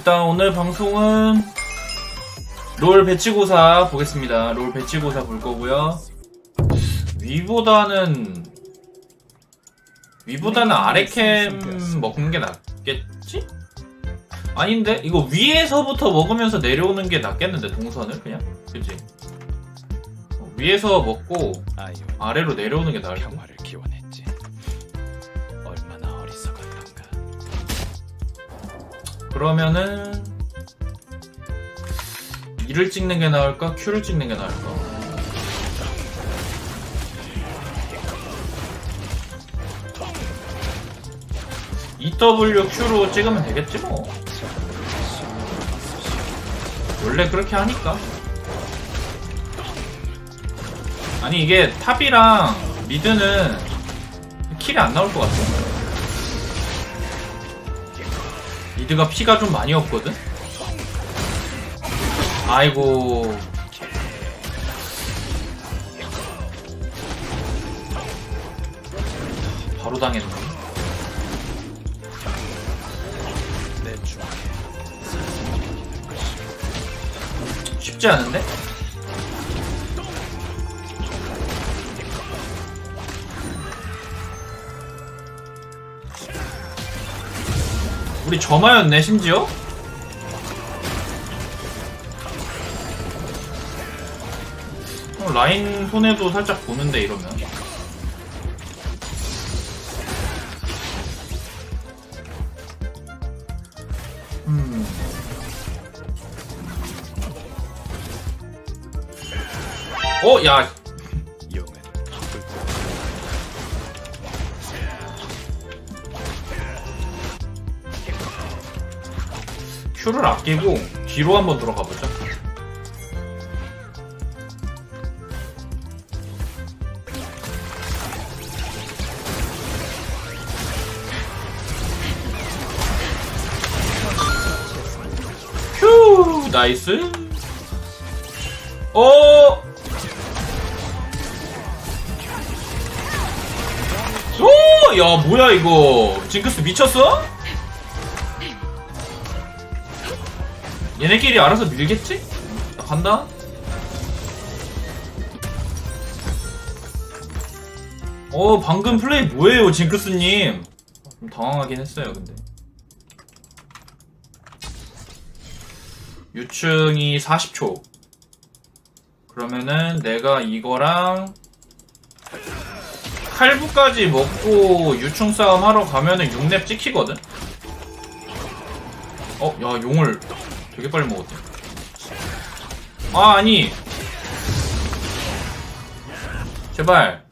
일단 오늘 방송은 롤 배치고사 보겠습니다. 롤 배치고사 볼 거고요. 위보다는 위보다는 아래 캠 먹는 게 낫겠지? 아닌데 이거 위에서부터 먹으면서 내려오는 게 낫겠는데 동선을 그냥 그치? 어, 위에서 먹고 아래로 내려오는 게 나을 텐데. 그러면은 이를 찍는 게 나을까? Q를 찍는 게 나을까? EW Q로 찍으면 되겠지 뭐. 원래 그렇게 하니까. 아니 이게 탑이랑 미드는 킬이 안 나올 것 같아. 미드가 피가 좀 많이 없거든? 아이고. 바로 당했네. 내 중앙에 쉽지 않은데? 우리 점화였네 심지어? 어, 라인 손해도 살짝 보는데 이러면 음. 어, 야, Q를 아끼고 뒤로 한번 들어가 보자. 휴, 나이스. 어. 오, 야, 뭐야 이거? 징크스 미쳤어? 얘네끼리 알아서 밀겠지? 나 간다. 어 방금 플레이 뭐예요 징크스님? 좀 당황하긴 했어요 근데. 유충이 40초. 그러면은 내가 이거랑 칼부까지 먹고 유충 싸움 하러 가면은 6렙 찍히거든? 어, 야, 용을 되게 빨리 먹었대. 아, 아니. 제발.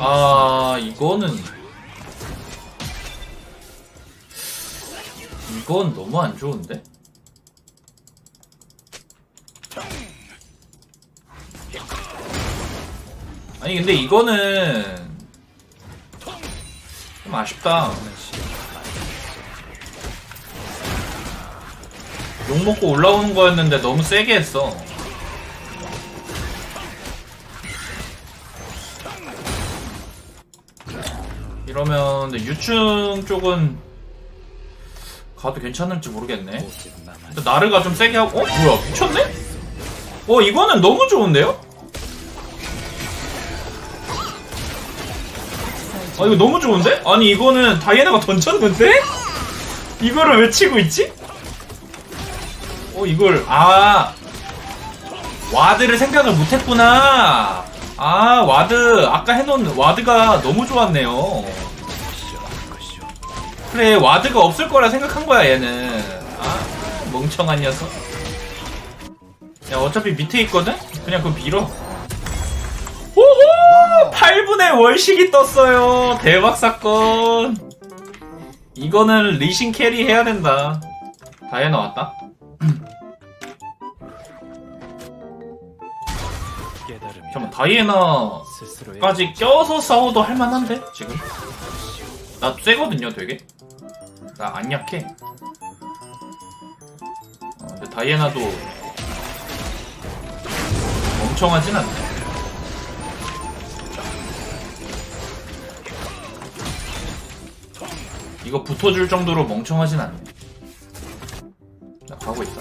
아, 이거는. 이건 너무 안 좋은데? 아니, 근데 이거는. 좀 아쉽다. 욕 먹고 올라오는 거였는데 너무 세게 했어. 이러면 근데 유충 쪽은 가도 괜찮을지 모르겠네. 일단 나르가 좀 세게 하고 어? 뭐야 미쳤네? 어 이거는 너무 좋은데요? 아 이거 너무 좋은데? 아니 이거는 다이애나가 던졌는데? 이거를 왜 치고 있지? 어 이걸 아. 와드를 생각을 못했구나. 아 와드. 아까 해놓은 와드가 너무 좋았네요. 그래 와드가 없을 거라 생각한 거야 얘는. 아 멍청한 녀석. 야 어차피 밑에 있거든? 그냥 그거 밀어. 오호! 8분의 월식이 떴어요. 대박 사건. 이거는 리신 캐리 해야 된다. 다이애나 왔다 다이애나까지 껴서 싸워도 할만한데 지금 나 쎄거든요 되게 나 안 약해 어, 근데 다이애나도 멍청하진 않네 이거 붙어줄 정도로 멍청하진 않네. 나 가고 있다.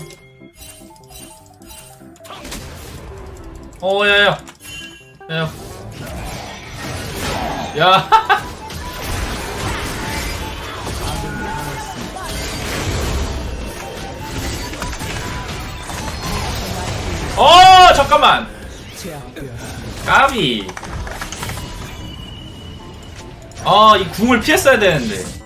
어, 야, 야. 야. 어, 잠깐만. 까비. 아, 이 궁을 피했어야 되는데.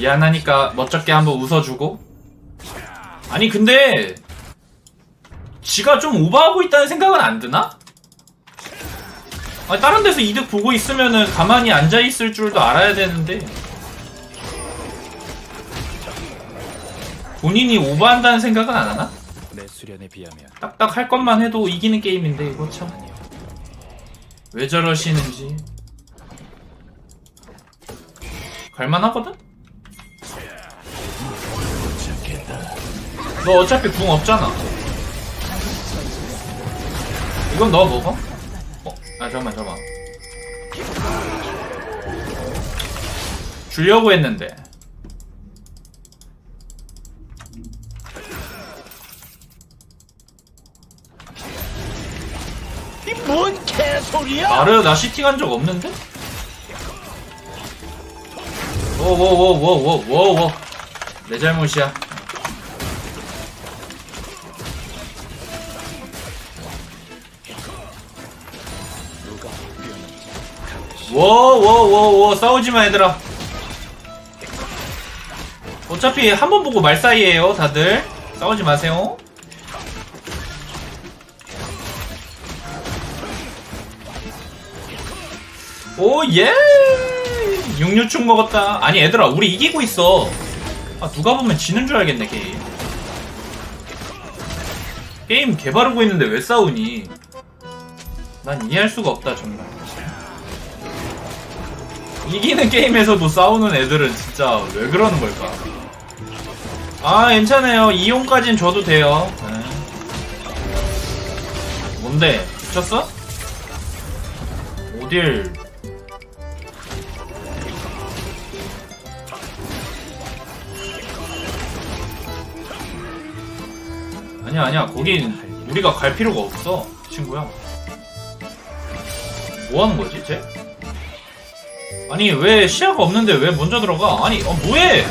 미안하니까 멋쩍게 한번 웃어주고. 아니, 근데, 지가 좀 오버하고 있다는 생각은 안 드나? 아니, 다른 데서 이득 보고 있으면은 가만히 앉아있을 줄도 알아야 되는데. 본인이 오버한다는 생각은 안 하나? 내 수련에 비하면 딱딱 할 것만 해도 이기는 게임인데, 이거 참. 왜 저러시는지. 갈만하거든? 너 어차피 궁 없잖아. 이건 너 먹어? 어? 아, 잠깐만, 잠깐만. 주려고 했는데. 뭔 개소리야? 나를 나 시팅한 적 없는데? 워워워워워워워 내 잘못이야 워워워워 싸우지마 얘들아. 어차피 한 번 보고 말 사이에요 다들. 싸우지 마세요. 오예! 육류충 먹었다. 아니 얘들아 우리 이기고 있어. 아 누가 보면 지는 줄 알겠네 게임. 게임 개바르고 있는데 왜 싸우니? 난 이해할 수가 없다 정말 이기는 게임에서도 싸우는 애들은 진짜 왜 그러는 걸까? 아, 괜찮아요. 이용까진 줘도 돼요. 네. 뭔데? 미쳤어? 어딜. 아니야, 아니야. 거긴 우리가 갈 필요가 없어. 친구야. 뭐 하는 거지, 쟤? 아니 왜 시야가 없는데 왜 먼저 들어가? 아니 어 뭐해?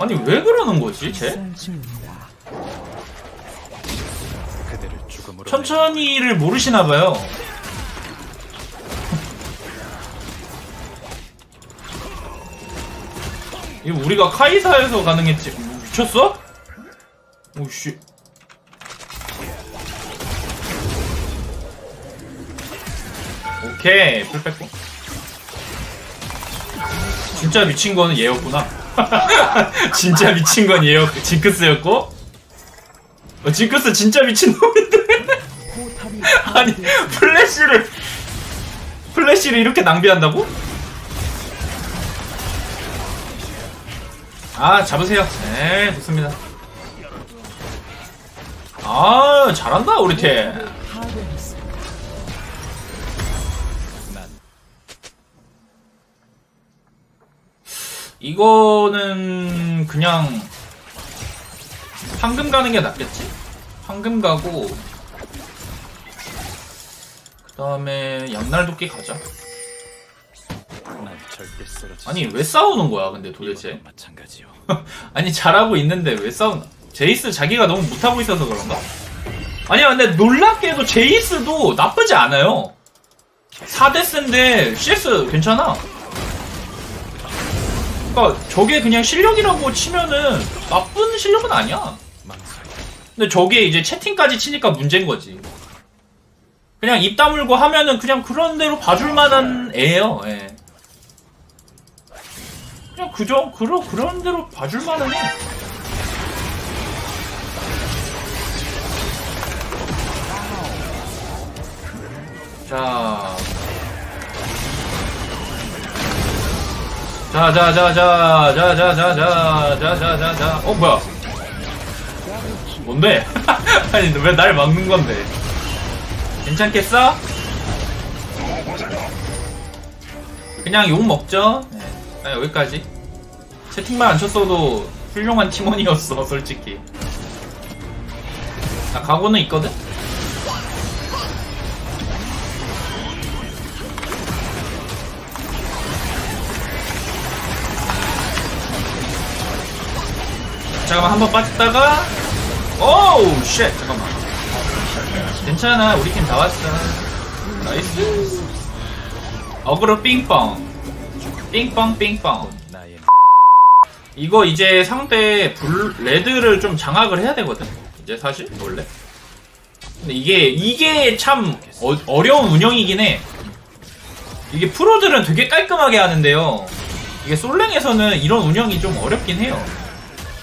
아니 왜 그러는 거지 쟤? 천천히를 모르시나 봐요. 이거 우리가 카이사에서 가능했지. 뭐, 미쳤어? 오씨. 오케이, 풀 뺐고. 진짜 미친 거는 얘였구나. 진짜 미친 건 얘였고, 징크스였고. 어, 징크스 진짜 미친 놈인데. 아니 플래시를 플래시를 이렇게 낭비한다고? 아 잡으세요. 네 좋습니다. 아 잘한다 우리 팀. 난 이거는 그냥 황금 가는 게 낫겠지? 황금 가고 그 다음에 양날 도끼 가자. 난 절대 쓰러지지. 아니 왜 싸우는 거야 근데 도대체? 마찬가지요. 아니 잘하고 있는데 왜 싸우나? 제이스 자기가 너무 못하고 있어서 그런가? 아니야 근데 놀랍게도 제이스도 나쁘지 않아요 4데스인데 CS 괜찮아 그니까 저게 그냥 실력이라고 치면은 나쁜 실력은 아니야. 근데 저게 이제 채팅까지 치니까 문제인 거지 그냥 입 다물고 하면은 그냥 그런 대로 봐줄 만한 애예요 예. 그냥 그저 그러, 그런 대로 봐줄 만한 애 자. 자, 자, 자, 자, 자, 자, 자, 자, 자, 자, 자, 자. 어, 뭐야? 뭔데? 아니, 왜 날 막는 건데? 괜찮겠어? 그냥 욕 먹죠? 네. 나 여기까지. 채팅만 안 쳤어도 훌륭한 팀원이었어, 솔직히. 나 각오는 있거든? 잠깐만 한 번 빠졌다가 오우 쉣 잠깐만 괜찮아 우리 팀 다 왔어 나이스 어그로 삥뻥 삥뻥 나의 이거 이제 상대 불 레드를 좀 장악을 해야 되거든. 이제 사실 원래. 근데 이게 이게 참 어, 어려운 운영이긴 해. 이게 프로들은 되게 깔끔하게 하는데요. 이게 솔랭에서는 이런 운영이 좀 어렵긴 해요.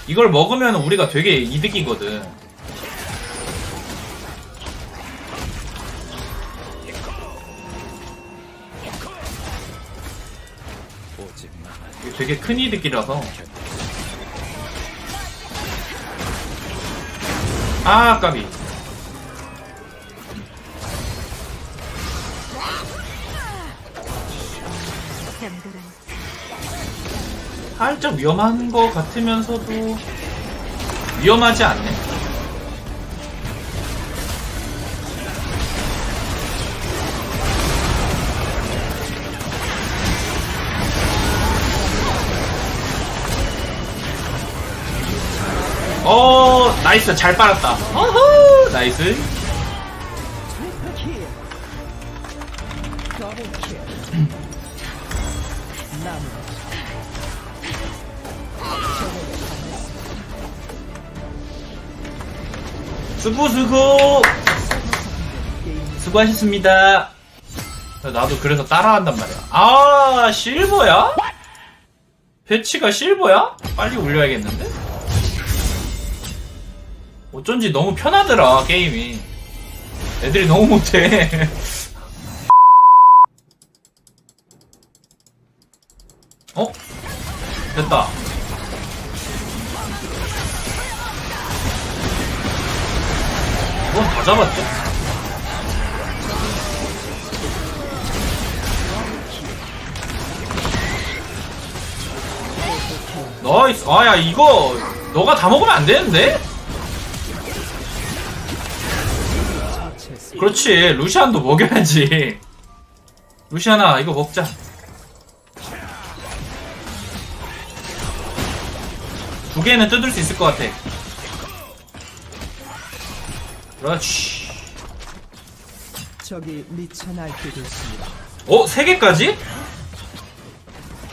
이걸 먹으면 우리가 되게 이득이거든 되게 큰 이득이라서. 아 까비. 살짝 위험한 것 같으면서도 위험하지 않네 어 나이스. 잘 빨았다. 어후 나이스. 수고 수고. 수고하셨습니다. 나도 그래서 따라한단 말이야. 아 실버야? 배치가 실버야? 빨리 올려야겠는데? 어쩐지 너무 편하더라 게임이 애들이 너무 못해 어? 됐다 그건 다 잡았죠? 나이스 아야 이거 너가 다 먹으면 안 되는데? 그렇지 루시안도 먹여야지 루시안아 이거 먹자 두 개는 뜯을 수 있을 것 같아 그렇지 적이 미쳐 날뛰고 있습니다. 어? 세 개까지?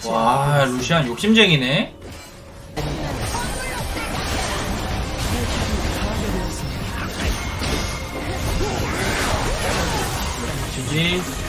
와 루시안 욕심쟁이네 一